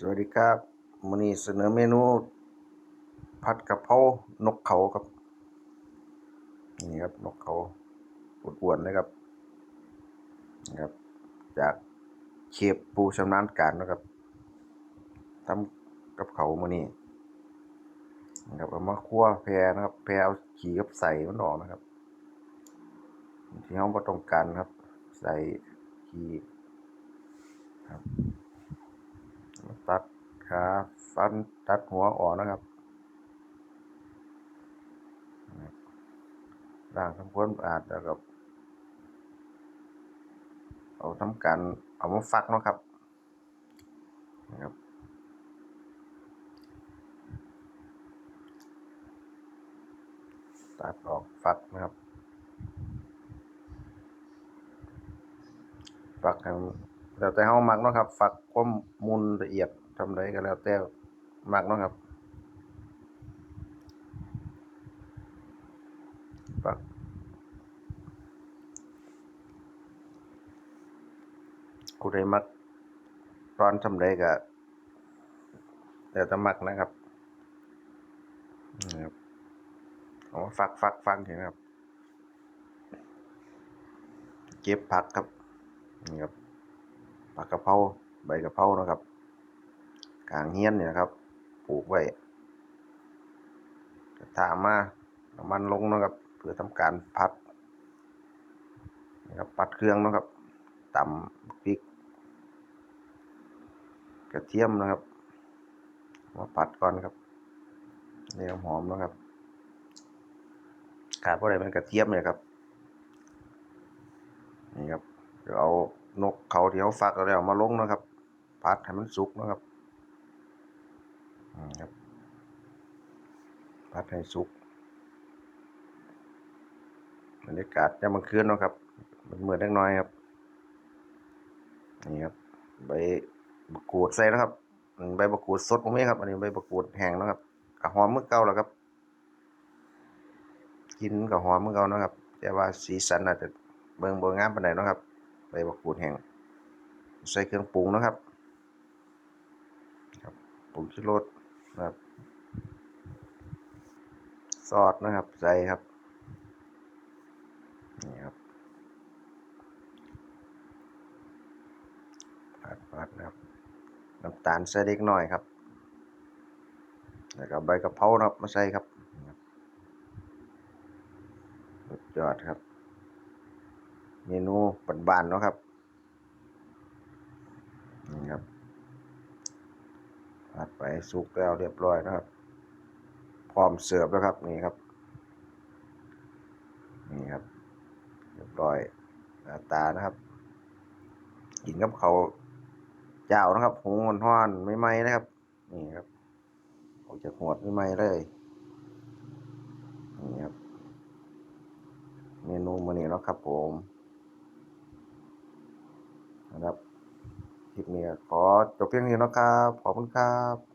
สวัสดีครับมื้อนี้เสนอเมนู ผัดกะเพรานกเขาครับ นี่ครับนกเขาอวนๆเลยครับนี่ครับ จากเชฟปูชำนาญการนะครับทำกับเขามื้อนี้นะครับเอามาคั่วแพรนะครับ แพรเอาขี้กับใส่มันออกนะครับที่เราบ่ต้องการครับ ใส่ขี้ครับ ตัดขาฟันตัดหัวออกนะครับล้างทำความสะอาดแล้วก็เอาทำการเอามาฟักเนาะครับนะครับตัดออกฟักนะครับฝักให้ แล้วแต่เฮามักเนาะครับ ฝักความมุนละเอียดทำไดก็แล้วแต่มักเนาะครับฝักผู้ใดมักตอนทำไดก็แล้วแต่มักนะครับนี่ครับเอาฝักฝักฝักเห็นไหมครับ เก็บผักครับนี่ครับ ผักกะเพราใบกะเพรานะครับกลางเฮียนเนี่ยครับปลูกไว้ถามาน้ำมันลงนะครับ เพื่อทำการพัดนะครับปัดเครื่องนะครับตำพริก กระเทียมนะครับ มาปัดก่อนครับนี่หอมนะครับขาดเพราะอะไรเป็นกระเทียมเนี่ยครับนี่ครับเดี๋ยวเอา นกเขาที่เขาฟักเอาแล้วมาลงนะครับ พัดให้มันสุกนะครับครับพัดให้สุกบรรยากาศยามกลางคืนเนาะครับ มันเหมืดเล็กน้อยครับนี่ครับใบมะกรูดใส่นะครับใบมะกรูดสดผมเองครับ อันนี้ใบมะกรูดแห้งนะครับกระหอมมือเก่าแล้วครับ กินกระหอมมือเก่านะครับ แต่ว่าสีสันอาจจะเบิ่งบ่งามปานใดนะครับ ใบมะกรูดแห้งใส่เครื่องปรุงนะครับครับผงชูรสนะครับซอสนะครับใส่ครับนี่ครับผัดผัดนะครับน้ำตาลใส่เล็กน้อยครับแล้วก็ใบกะเพรานะครับมาใส่ครับสุดยอดครับ เมนูบ้านๆเนาะครับนี่ครับผัดไปสุกแล้วเรียบร้อยนะครับ พร้อมเสิร์ฟแล้วครับนี่ครับนี่ครับ เรียบร้อยหน้าตานะครับกินกับเขาเจ้านะครับหุงห้อนๆใหมนะครับนี่ครับออกจากหวดใหม่ๆเลยนี่ครับเมนูมื้อนี้เนาะครับผม นะครับคลิปนี้ขอจบเพียงนี้นะครับ ขอบคุณครับ